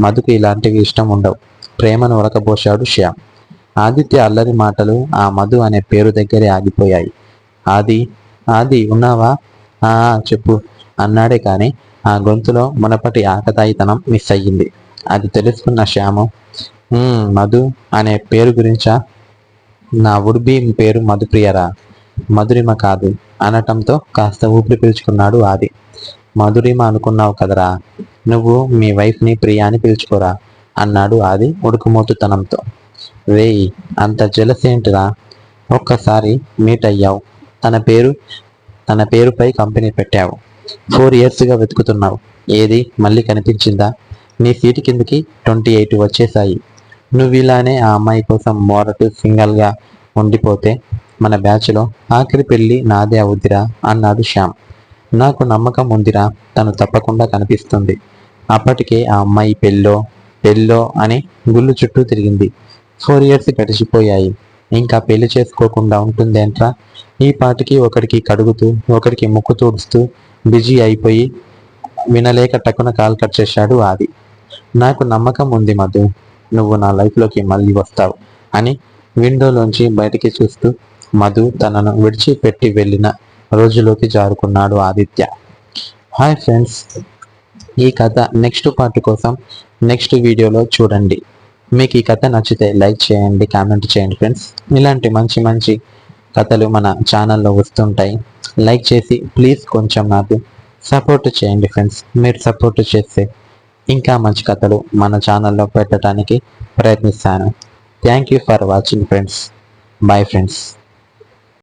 మధుకు ఇలాంటివి ఇష్టం ఉండవు. ప్రేమను ఉరకబోశాడు శ్యామ్. ఆదిత్య అల్లరి మాటలు ఆ మధు అనే పేరు దగ్గరే ఆగిపోయాయి. ఆది ఆది ఉన్నావా? ఆ చెప్పు అన్నాడే కానీ ఆ గొంతులో మునపటి ఆకతాయితనం మిస్ అయ్యింది. అది తెలుసుకున్న శ్యాము మధు అనే పేరు గురించా? నా ఉడ్బి పేరు మధుప్రియరా? మధురిమ కాదు అనటంతో కాస్త ఊపిరి పీల్చుకున్నాడు ఆది. మధురిమ అనుకున్నావు కదరా? నువ్వు మీ వైఫ్ని ప్రియా అని పిలుచుకోరా అన్నాడు ఆది ఉడుకుమోతుతనంతో వేయి అంత జలసేంటిరా ఒక్కసారి మీట్ అయ్యావు. తన పేరు తన పేరుపై కంపెనీ పెట్టావు. ఫోర్ ఇయర్స్గా వెతుకుతున్నావు. ఏది? మళ్ళీ కనిపించిందా? నీ సీటు కిందకి ట్వంటీ ఎయిట్ వచ్చేసాయి నువ్వు ఇలానే ఆ అమ్మాయి కోసం మోరటు సింగల్గా ఉండిపోతే మన బ్యాచ్లో ఆఖరి పెళ్ళి నాదే అవుద్దిరా అన్నాడు శ్యామ్. నాకు నమ్మకం ఉందిరా. తను తప్పకుండా కనిపిస్తుంది. అప్పటికే ఆ అమ్మాయి పెళ్ళో పెళ్ళో అని గుళ్ళు చుట్టూ తిరిగింది. ఫోర్ ఇయర్స్ గడిచిపోయాయి. ఇంకా పెళ్ళి చేసుకోకుండా ఉంటుందేంట్రా? ఈ పాటికి ఒకడికి కడుగుతూ ఒకడికి ముక్కు తూడుస్తూ బిజీ అయిపోయి వినలేక టక్కున కాల్ కట్ చేశాడు ఆది. నాకు నమ్మకం ఉంది మధు. నువ్వు నా లైఫ్లోకి మళ్ళీ వస్తావు అని విండోలోంచి బయటికి చూస్తూ మధు తనను విడిచిపెట్టి వెళ్ళిన రోజులోకి జారుకున్నాడు ఆదిత్య. హాయ్ ఫ్రెండ్స్ ఈ కథ నెక్స్ట్ పార్ట్ కోసం నెక్స్ట్ వీడియోలో చూడండి. మీకు ఈ కథ నచ్చితే లైక్ చేయండి కామెంట్ చేయండి ఫ్రెండ్స్. ఇలాంటి మంచి మంచి కథలు మన ఛానల్లో వస్తుంటాయి. లైక్ చేసి ప్లీజ్ కొంచెం నాకు సపోర్ట్ చేయండి ఫ్రెండ్స్. మీరు సపోర్ట్ చేస్తే ఇంకా మంచి కథలు మన ఛానల్లో పెట్టడానికి ప్రయత్నిస్తాను. Thank you for watching friends. Bye friends.